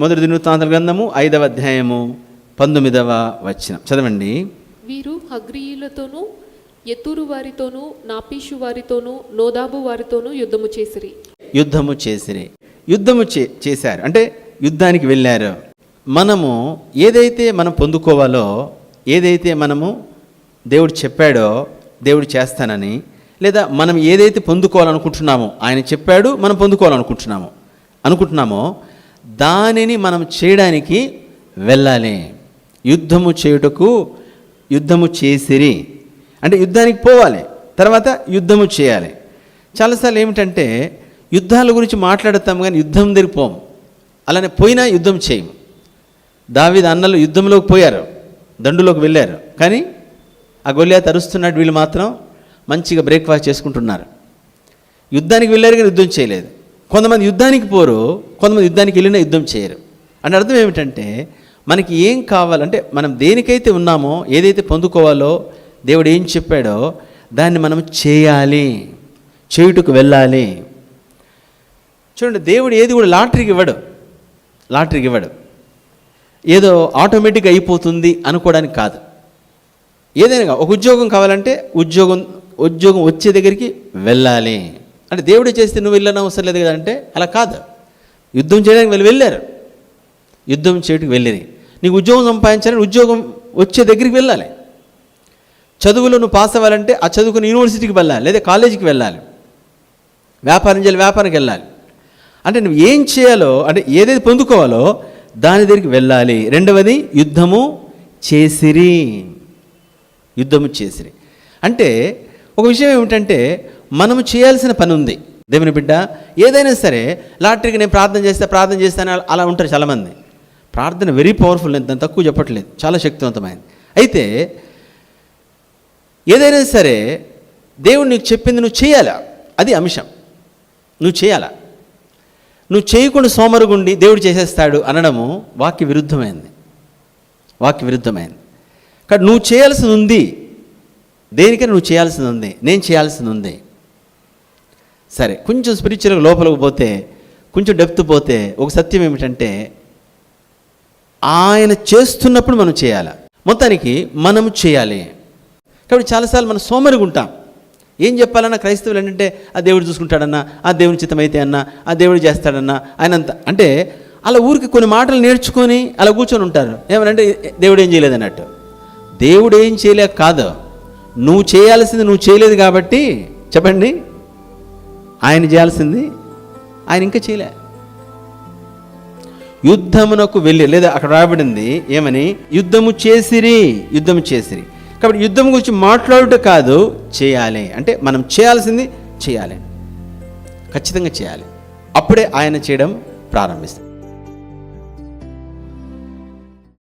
మొదటి దినవృత్తాంతల గ్రంథము ఐదవ అధ్యాయము పంతొమ్మిదవ వచనం. చదవండి. వీరు హగ్రీయులతోనూ ఎత్తూరు వారితోనూ నాపీషు వారితోనూ నోదాబు వారితోనూ యుద్ధము చేసిరి. యుద్ధము చేసిరి. యుద్ధము చే చేశారు. అంటే యుద్ధానికి వెళ్ళారు. మనము ఏదైతే మనం పొందుకోవాలో ఏదైతే మనము దేవుడు చెప్పాడో దేవుడు చేస్తానని లేదా మనం ఏదైతే పొందుకోవాలనుకుంటున్నామో ఆయన చెప్పాడు మనం పొందుకోవాలనుకుంటున్నామో అనుకుంటున్నామో దానిని మనం చేయడానికి వెళ్ళాలి. యుద్ధము చేయుటకు యుద్ధము చేసిరి. అంటే యుద్ధానికి పోవాలి తర్వాత యుద్ధము చేయాలి. చాలాసార్లు ఏమిటంటే యుద్ధాల గురించి మాట్లాడతాం కానీ యుద్ధం దగ్గరికి అలానే పోయినా యుద్ధం చేయము దావిద అన్నలు యుద్ధంలోకి పోయారు దండులోకి వెళ్ళారు. కానీ ఆ గొల్లియా తరుస్తున్నట్టు వీళ్ళు మాత్రం మంచిగా బ్రేక్ఫాస్ట్ చేసుకుంటున్నారు. యుద్ధానికి వెళ్ళారు కానీ యుద్ధం చేయలేదు. కొంతమంది యుద్ధానికి పోరు కొంతమంది యుద్ధానికి వెళ్ళినా యుద్ధం చేయరు. అంటే అర్థం ఏమిటంటే మనకి ఏం కావాలంటే మనం దేనికైతే ఉన్నామో ఏదైతే పొందుకోవాలో దేవుడు ఏం చెప్పాడో దాన్ని మనం చేయాలి చేయుటకు వెళ్ళాలి. చూడండి దేవుడు ఏది కూడా లాటరీకి ఇవ్వడు. లాటరీకి ఇవ్వడు. ఏదో ఆటోమేటిక్గా అయిపోతుంది అనుకోవడానికి కాదు. ఏదైనా ఒక ఉద్యోగం కావాలంటే ఉద్యోగం ఉద్యోగం వచ్చే దగ్గరికి వెళ్ళాలి. అంటే దేవుడు చేస్తే నువ్వు వెళ్ళని అవసరం లేదు కదంటే అలా కాదు. యుద్ధం చేయడానికి వీళ్ళు వెళ్ళారు. యుద్ధం చేయడానికి వెళ్ళిరి నీకు ఉద్యోగం సంపాదించాలని ఉద్యోగం వచ్చే దగ్గరికి వెళ్ళాలి. చదువులో నువ్వు పాస్ అవ్వాలంటే ఆ చదువుకుని యూనివర్సిటీకి వెళ్ళాలి లేదా కాలేజీకి వెళ్ళాలి. వ్యాపారం చేయాలి వ్యాపారానికి వెళ్ళాలి. అంటే నువ్వు ఏం చేయాలో అంటే ఏదైతే పొందుకోవాలో దాని దగ్గరికి వెళ్ళాలి. రెండవది యుద్ధము చేసిరి. యుద్ధము చేసిరి. అంటే ఒక విషయం ఏమిటంటే మనము చేయాల్సిన పని ఉంది దేవుని బిడ్డ ఏదైనా సరే లాటరీకి నేను ప్రార్థన చేస్తే ప్రార్థన చేస్తాను అలా ఉంటారు చాలామంది. ప్రార్థన వెరీ పవర్ఫుల్ నేను దాన్ని తక్కువ చెప్పట్లేదు. చాలా శక్తివంతమైనది అయితే ఏదైనా సరే దేవుడు నీకు చెప్పింది నువ్వు చేయాలా? అది అంశం. నువ్వు చేయాలా? నువ్వు చేయకుండా సోమరుగుండి దేవుడు చేసేస్తాడు అనడము వాక్య విరుద్ధమైంది. వాక్య విరుద్ధమైంది. కానీ నువ్వు చేయాల్సింది ఉంది. దేనికైనా నువ్వు చేయాల్సింది ఉంది. నేను చేయాల్సింది ఉంది. సరే కొంచెం స్పిరిచువల్గా లోపలికి పోతే కొంచెం డెప్త్ పోతే ఒక సత్యం ఏమిటంటే ఆయన చేస్తున్నప్పుడు మనం చేయాలి? మొత్తానికి మనం చేయాలి. కాబట్టి చాలాసార్లు మనం సోమరిగా ఉంటాం. ఏం చెప్పాలన్నా క్రైస్తవులు ఏంటంటే ఆ దేవుడు చూసుకుంటాడన్నా ఆ దేవుని చిత్తమైతే అన్నా ఆ దేవుడు చేస్తాడన్నా ఆయన అంత అంటే అలా ఊరికి కొన్ని మాటలు నేర్చుకొని అలా కూర్చొని ఉంటారు. ఏమనంటే దేవుడు ఏం చేయలేదు అన్నట్టు. దేవుడు ఏం చేయలేక కాదు. నువ్వు చేయాల్సింది నువ్వు చేయలేదు కాబట్టి చెప్పండి. ఆయన చేయాల్సింది ఆయన ఇంకా చేయలే. యుద్ధమునకు వెళ్ళి లేదా అక్కడ రాబడింది ఏమని? యుద్ధము చేసిరి యుద్ధము చేసిరి. కాబట్టి యుద్ధం గురించి మాట్లాడుట కాదు చేయాలి. అంటే మనం చేయాల్సింది చేయాలి. ఖచ్చితంగా చేయాలి. అప్పుడే ఆయన చేయడం ప్రారంభిస్తాం.